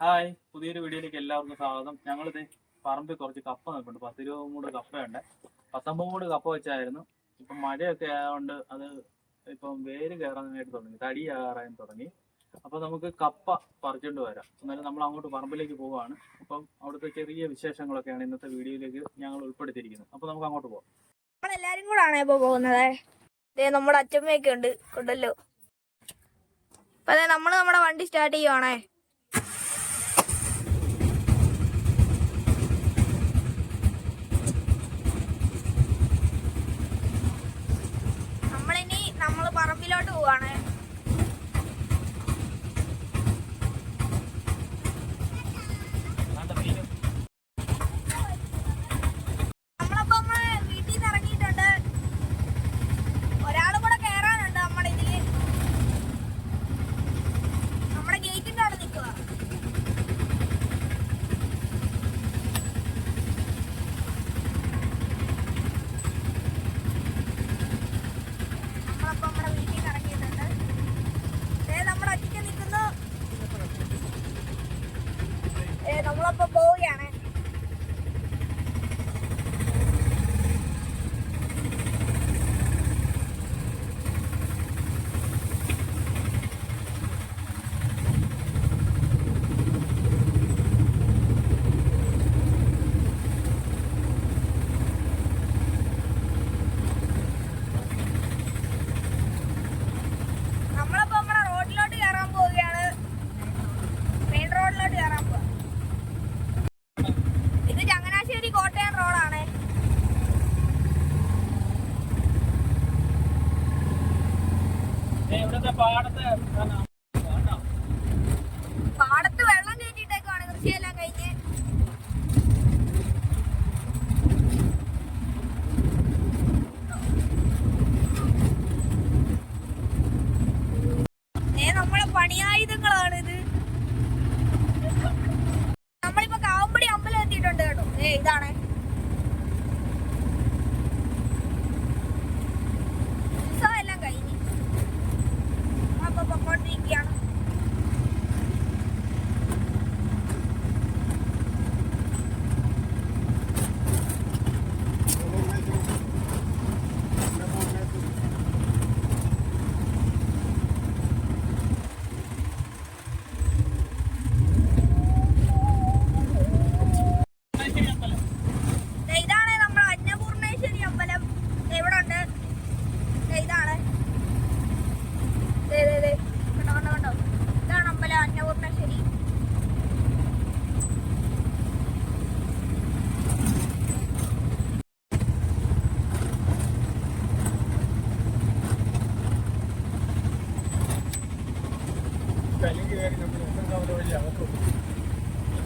Hi പുതിയൊരു വീഡിയോയിലേക്ക് എല്ലാവർക്കും സ്വാഗതം. ഞങ്ങളിത് പറമ്പിൽ കുറച്ച് കപ്പ നിൽപ്പുണ്ട് പത്തിരുപത് മൂട് കപ്പയുണ്ട്. പത്തൊമ്പത് മൂട് കപ്പ വെച്ചായിരുന്നു. ഇപ്പം മഴയൊക്കെ ആയതുകൊണ്ട് അത് ഇപ്പം വേര് കയറാനായിട്ട് തുടങ്ങി. തടി കയറാൻ തുടങ്ങി. അപ്പോൾ നമുക്ക് കപ്പ പറിച്ചുകൊണ്ട് വരാം. എന്നാലും നമ്മൾ അങ്ങോട്ട് പറമ്പിലേക്ക് പോവുകയാണ്. അപ്പം അവിടുത്തെ ചെറിയ വിശേഷങ്ങളൊക്കെയാണ് ഇന്നത്തെ വീഡിയോയിലേക്ക് ഞങ്ങൾ ഉൾപ്പെടുത്തിയിരിക്കുന്നത്. അപ്പോൾ നമുക്ക് അങ്ങോട്ട് പോവാം. നമ്മളെല്ലാരും കൂടാണ് ഇപ്പൊ പോകുന്നത്? നമ്മുടെ അച്ഛമ്മയൊക്കെ ഉണ്ട്. കൊണ്ടല്ലോ. അപ്പൊ നമ്മൾ നമ്മുടെ വണ്ടി സ്റ്റാർട്ട് ചെയ്യുവാണേ.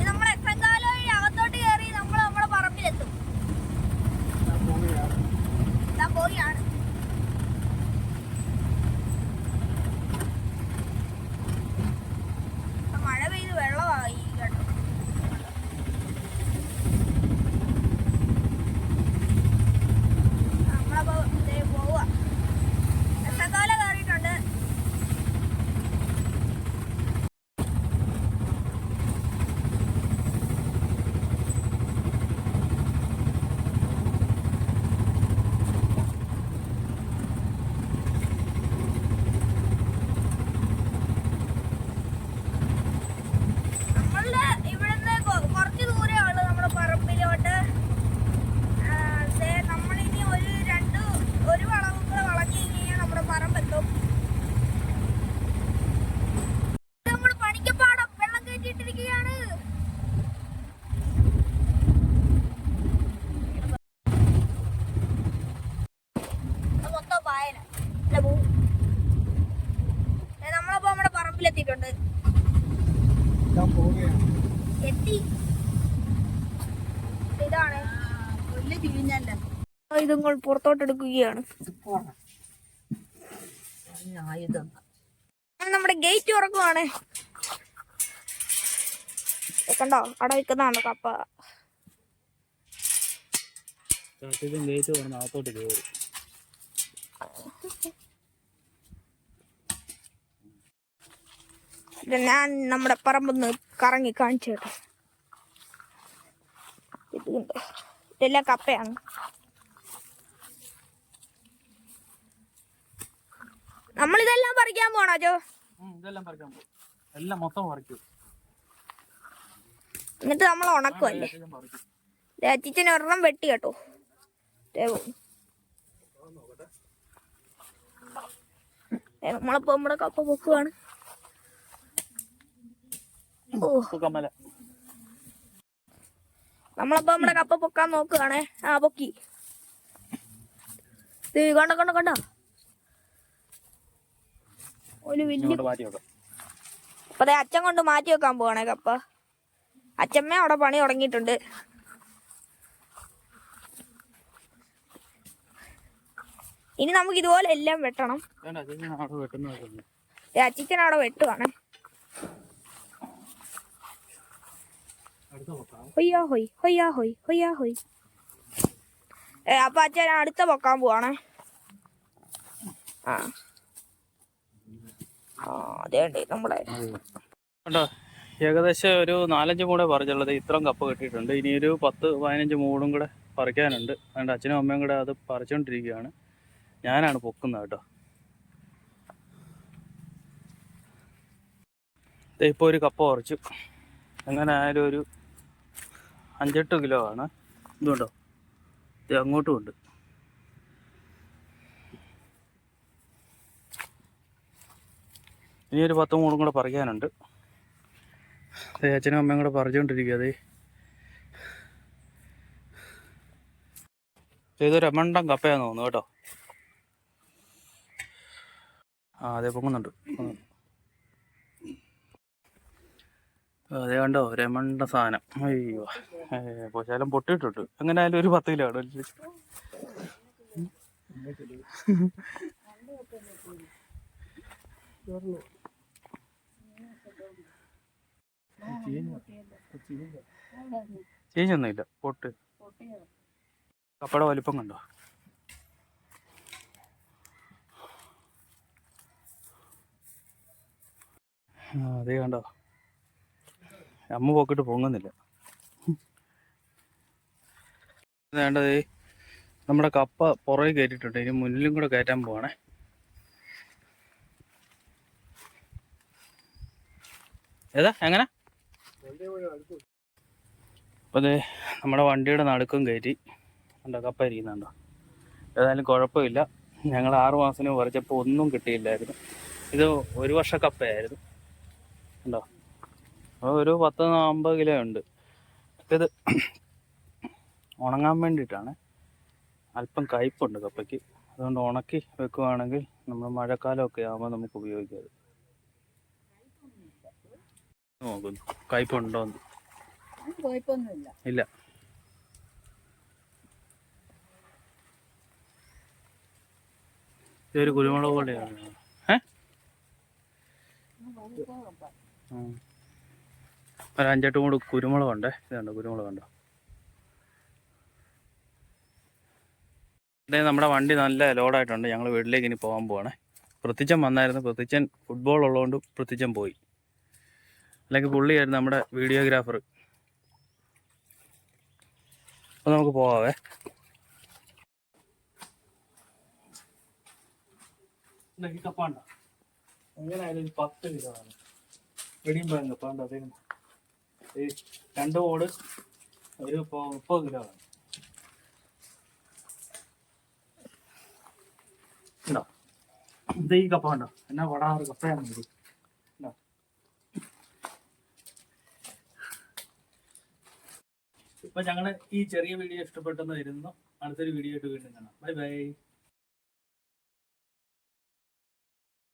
നമ്മൾ എത്രങ്കാലം വഴി അകത്തോട്ട് കയറി നമ്മൾ നമ്മുടെ പറമ്പിലെത്തും? ഞാൻ പോവുകയാണ് ഇപ്പൊ മഴ പെയ്ത് വെള്ളമായി കേട്ടോ നമ്മളപ്പോ ദേ പോവാ എത്രക്കാല കയറിയിട്ടുണ്ട് നമ്മളുടെ ഇവിടുന്ന് കൊ- കുറച്ച് ദൂരേ ഉള്ളൂ നമ്മുടെ പറമ്പിലോട്ട് ആ, ദേ നമ്മളിനി ഒരു രണ്ട് ഒരു വളവും കൂടെ വളഞ്ഞു കഴിഞ്ഞാൽ നമ്മുടെ പറമ്പെത്തും ഇത് നമ്മുടെ പണിക്കപ്പാടം വെള്ളം കയറ്റിയിട്ടിരിക്കുകയാണ് ഇത് മൊത്തം പായല അല്ല ഭൂ ദേ നമ്മളപ്പോ നമ്മുടെ പറമ്പിലെത്തിയിട്ടുണ്ട് എത്തി. ഇതാണ്. ആയുധങ്ങൾ പുറത്തോട്ടെടുക്കുകയാണ് ഞാൻ നമ്മുടെ ഗേറ്റ് തുറക്കുവാണ്. കണ്ടോ? അവിടെ വെക്കുന്നതാണ് കപ്പ. ഗേറ്റ് തുറന്ന് അകത്തോട്ട് കയറി. ഞാൻ നമ്മുടെ പറമ്പൊന്ന് കറങ്ങി കാണിച്ചു കേട്ടോ ഇത് ഇതെല്ലാം കപ്പയാണ്. നമ്മളിതെല്ലാം പറിക്കാൻ പോണോ ജോ? ഇതെല്ലാം പറിക്കാൻ പോകും എല്ലാം മൊത്തം പറിക്കും. എന്നിട്ട് നമ്മൾ ഉണക്കുവല്ലേ അച്ചിച്ചൻ ഒരെണ്ണം വെട്ടി കേട്ടോ. നമ്മളിപ്പോ നമ്മുടെ കപ്പ പൊക്കുവാണ്. ഓ നമ്മളപ്പോ നമ്മുടെ കപ്പ പൊക്കാൻ നോക്കുകയാണേ. ആ പൊക്കി. കണ്ട കണ്ട കണ്ടോ? ഒരു വലിയ ഇങ്ങോട്ട് മാറ്റി വെക്കാം. അപ്പൊ ദേ അച്ഛൻ കൊണ്ട് മാറ്റി വെക്കാൻ പോവാണേ കപ്പ. അച്ഛമ്മ അവിടെ പണി തുടങ്ങിയിട്ടുണ്ട്. ഇനി നമുക്ക് ഇതുപോലെ എല്ലാം വെട്ടണം. ദേ അവിടെ വെട്ടുവാണേ. അടുത്ത വെക്കാം ഹൊയ്യാ ഹൊയ് ഹൊയ്യാ ഹൊയ് ഹൊയ്യാ ഹൊയ്. ഏ അപ്പൊ അച്ഛൻ അടുത്ത പൊക്കാൻ പോവാണേ. ആ. അതേണ്ടേ നമ്മളെ കണ്ടോ ഏകദേശം ഒരു നാലഞ്ച് മൂടെ പറിച്ചുള്ളത്. ഇത്രയും കപ്പ് കിട്ടിയിട്ടുണ്ട്. ഇനി ഒരു പത്ത് പതിനഞ്ച് മൂടും കൂടെ പറിക്കാനുണ്ട്. അതുകൊണ്ട് അച്ഛനും അമ്മയും കൂടെ അത് പറിച്ചുകൊണ്ടിരിക്കുകയാണ് ഞാനാണ് പൊക്കുന്നത് കേട്ടോ. ദേ ഇപ്പോൾ ഒരു കപ്പ പറിച്ചു. അങ്ങനെ ആയാലും ഒരു അഞ്ചെട്ട് കിലോ ആണ്. ഇതുണ്ടോ? ഇത് അങ്ങോട്ടും ഉണ്ട്. ഇനി ഒരു പത്ത് മൂന്നും കൂടെ പറിക്കാനുണ്ട്. ദേ അച്ഛനും അമ്മയും കൂടെ പറിച്ചുകൊണ്ടിരിക്കുക അതെ ഇതൊരു അമണ്ടം കപ്പയാന്ന് തോന്നുന്നു കേട്ടോ. ആ അതെ പൊങ്ങുന്നുണ്ട് ഉം. ആ, അതെ കണ്ടോ? രമണ്ട സാധനം. അയ്യോ. പോശാലും പൊട്ടിയിട്ടുണ്ട്. ആയാലും ഒരു പത്ത് കിലോ ആണ്. ചേഞ്ചൊന്നുമില്ല. പൊട്ട്. കപ്പട വലിപ്പം കണ്ടോ? അതേ കണ്ടോ? അമ്മ പോക്കിട്ട് പൊങ്ങുന്നില്ല. വേണ്ടത് നമ്മുടെ കപ്പ പുറകെ കയറ്റിയിട്ടുണ്ട്. ഇനി മുന്നിലും കൂടെ കയറ്റാൻ പോവാണേ. ഏതാ? എങ്ങനെ? അപ്പോൾ അതെ നമ്മുടെ വണ്ടിയുടെ നടുക്കും കയറ്റി. കണ്ടോ? കപ്പ ഇരിക്കുന്നുണ്ടോ? ഏതായാലും കുഴപ്പമില്ല. ഞങ്ങൾ ആറു മാസത്തിന് പറിച്ചപ്പോൾ ഒന്നും കിട്ടിയില്ലായിരുന്നു. ഇത് ഒരു വർഷ കപ്പയായിരുന്നു. ഉണ്ടോ ഒരു പത്ത് അമ്പത് കിലോ ഉണ്ട്. ഇത് ഉണങ്ങാൻ വേണ്ടിയിട്ടാണ്. അല്പം കയ്പുണ്ട് കപ്പയ്ക്ക്. അതുകൊണ്ട് ഉണക്കി വെക്കുവാണെങ്കിൽ നമ്മൾ മഴക്കാലമൊക്കെ ആകുമ്പോൾ നമുക്ക് ഉപയോഗിക്കാം. നോക്കുന്നു കയ്പുണ്ടോ ഇല്ല. ഇതൊരു കുരുമുളക് പോലെയാണ് ഏ. ഒരു അഞ്ചെട്ട് മൂട് കുരുമുളക് ഉണ്ട് ഇതുണ്ട് കണ്ടോ? ഇതേ നമ്മുടെ വണ്ടി നല്ല ലോഡായിട്ടുണ്ട്. ഞങ്ങൾ വീട്ടിലേക്ക് ഇനി പോകാൻ പോവാണ്. പ്രത്യച്ചൻ വന്നായിരുന്നു. പ്രത്യച്ചൻ ഫുട്ബോൾ ഉള്ളതുകൊണ്ട് പ്രത്യച്ചൻ പോയി. അല്ലെങ്കിൽ പുള്ളിയായിരുന്നു നമ്മുടെ വീഡിയോഗ്രാഫർ അപ്പോൾ നമുക്ക് പോവാവേ. കപ്പാണ്ട എങ്ങനെയായാലും പത്ത് കിലോ ആണ്. വെടിയുമ്പോൾ കപ്പാണ്ട് അതേ രണ്ട് ഓട് ഒരു മുപ്പത് കിലോ ആണ്. ഉണ്ടോ ഇത് ഈ കപ്പ ഉണ്ടോ എന്നാ പടാറ് കപ്പയാണ് ഇത്. ഇപ്പൊ ഞങ്ങൾ ഈ ചെറിയ വീഡിയോ ഇഷ്ടപ്പെട്ടെന്ന് വരുന്നു. അടുത്തൊരു വീഡിയോ ആയിട്ട് വീണ്ടും കാണാം. Bye bye.